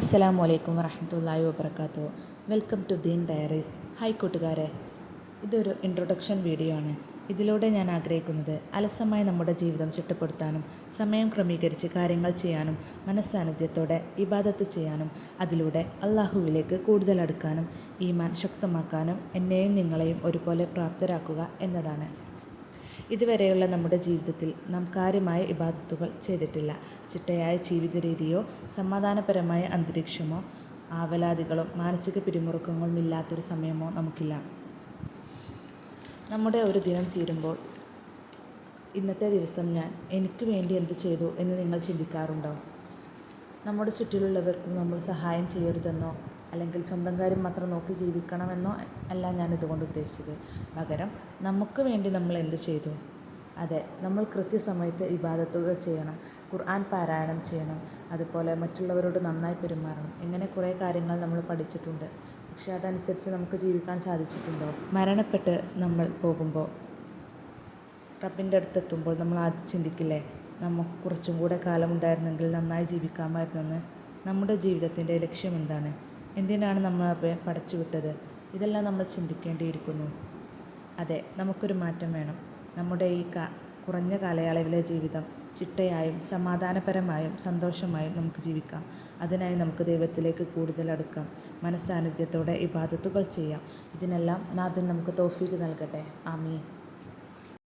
അസ്സലാമു അലൈക്കും വറഹമത്തല്ലാഹി വബർക്കാത്തു welcome to Deen diaries. Hi കൂട്ടുകാരെ ഇതൊരു ഇൻട്രൊഡക്ഷൻ വീഡിയോ ആണ്. ഇതിലൂടെ ഞാൻ ആഗ്രഹിക്കുന്നത് അലസമായി നമ്മുടെ ജീവിതം ചിട്ടപ്പെടുത്താനും സമയം ക്രമീകരിച്ച് കാര്യങ്ങൾ ചെയ്യാനും മനസ്സാന്നിധ്യത്തോടെ ഇബാദത്ത് ചെയ്യാനും അതിലൂടെ അള്ളാഹുവിലേക്ക് കൂടുതൽ അടുക്കാനും ഈമാൻ ശക്തമാക്കാനും എന്നെയും നിങ്ങളെയും ഒരുപോലെ പ്രാപ്തരാക്കുക എന്നതാണ്. ഇതുവരെയുള്ള നമ്മുടെ ജീവിതത്തിൽ നാം കാര്യമായ ഇബാദത്തുകൾ ചെയ്തിട്ടില്ല. ചിട്ടയായ ജീവിത രീതിയോ സമാധാനപരമായ അന്തരീക്ഷമോ ആവലാതികളോ മാനസിക പിരിമുറുക്കങ്ങളും ഇല്ലാത്തൊരു സമയമോ നമുക്കില്ല. നമ്മുടെ ഒരു ദിനം തീരുമ്പോൾ ഇന്നത്തെ ദിവസം ഞാൻ എനിക്ക് വേണ്ടി എന്ത് ചെയ്തു എന്ന് നിങ്ങൾ ചിന്തിക്കാറുണ്ടോ? നമ്മുടെ ചുറ്റിലുള്ളവർക്കും നമ്മൾ സഹായം ചെയ്യരുതെന്നോ അല്ലെങ്കിൽ സ്വന്തം കാര്യം മാത്രം നോക്കി ജീവിക്കണമെന്നോ അല്ല ഞാനിതുകൊണ്ട് ഉദ്ദേശിച്ചത്. പകരം നമുക്ക് വേണ്ടി നമ്മൾ എന്ത് ചെയ്തു? അതെ നമ്മൾ കൃത്യസമയത്ത് ഇബാദത്തുകൾ ചെയ്യണം ഖുർആൻ പാരായണം ചെയ്യണം അതുപോലെ മറ്റുള്ളവരോട് നന്നായി പെരുമാറണം. ഇങ്ങനെ കുറേ കാര്യങ്ങൾ നമ്മൾ പഠിച്ചിട്ടുണ്ട്. പക്ഷെ അതനുസരിച്ച് നമുക്ക് ജീവിക്കാൻ സാധിച്ചിട്ടുണ്ടോ? മരണപ്പെട്ട് നമ്മൾ പോകുമ്പോൾ റബ്ബിന്റെ അടുത്തെത്തുമ്പോൾ നമ്മൾ ആദ്യം ചിന്തിക്കില്ലേ നമുക്ക് കുറച്ചും കൂടെ കാലമുണ്ടായിരുന്നെങ്കിൽ നന്നായി ജീവിക്കാമായിരുന്നെന്ന്? നമ്മുടെ ജീവിതത്തിന്റെ ലക്ഷ്യം എന്താണ്? എന്തിനാണ് നമ്മൾ അവയെ പടച്ചു വിട്ടത്? ഇതെല്ലാം നമ്മൾ ചിന്തിക്കേണ്ടിയിരിക്കുന്നു. അതെ നമുക്കൊരു മാറ്റം വേണം. നമ്മുടെ ഈ കാ കുറഞ്ഞ കാലയളവിലെ ജീവിതം ചിട്ടയായും സമാധാനപരമായും സന്തോഷമായും നമുക്ക് ജീവിക്കാം. അതിനായി നമുക്ക് ദൈവത്തിലേക്ക് കൂടുതൽ അടുക്കാം. മനസ്സാന്നിധ്യത്തോടെ ഇബാദത്തുകൾ ചെയ്യാം. ഇതിനെല്ലാം നാഥൻ നമുക്ക് തോഫീക്ക് നൽകട്ടെ. ആമീൻ.